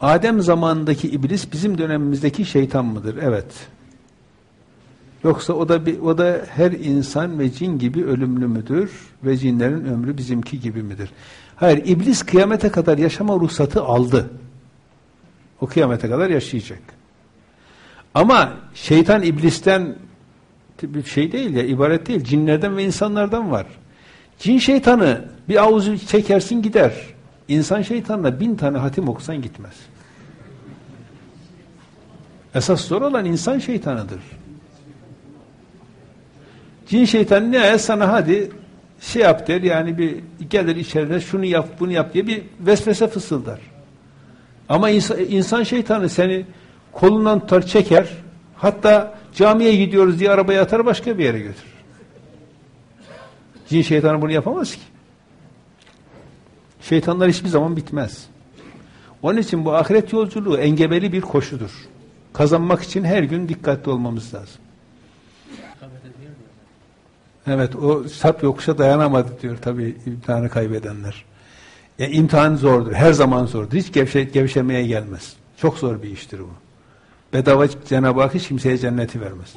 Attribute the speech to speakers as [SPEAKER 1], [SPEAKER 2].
[SPEAKER 1] Adem zamanındaki iblis bizim dönemimizdeki şeytan mıdır? Evet. Yoksa o da bir, o da her insan ve cin gibi ölümlü müdür ve cinlerin ömrü bizimki gibi midir? Hayır, iblis kıyamete kadar yaşama ruhsatı aldı. O kıyamete kadar yaşayacak. Ama şeytan iblisten bir şey değil ya, ibaret değil. Cinlerden ve insanlardan var. Cin şeytanı bir avuzu çekersin gider. İnsan şeytanla bin tane hatim okusan gitmez. Esas zor olan insan şeytanıdır. Cin şeytanı ne sana hadi şey yap der yani bir gelir içeride şunu yap bunu yap diye bir vesvese fısıldar. Ama insan, insan şeytanı seni kolundan tutar çeker hatta camiye gidiyoruz diye arabaya atar başka bir yere götürür. Cin şeytanı bunu yapamaz ki. Şeytanlar hiçbir zaman bitmez. Onun için bu ahiret yolculuğu engebeli bir koşudur. Kazanmak için her gün dikkatli olmamız lazım. Evet o sap yokuşa dayanamadı diyor tabi imtihanı kaybedenler. E, imtihan zordur. Her zaman zordur. Hiç gevşe, gevşemeye gelmez. Çok zor bir iştir bu. Bedava Cenab-ı Hak hiç kimseye cenneti vermez.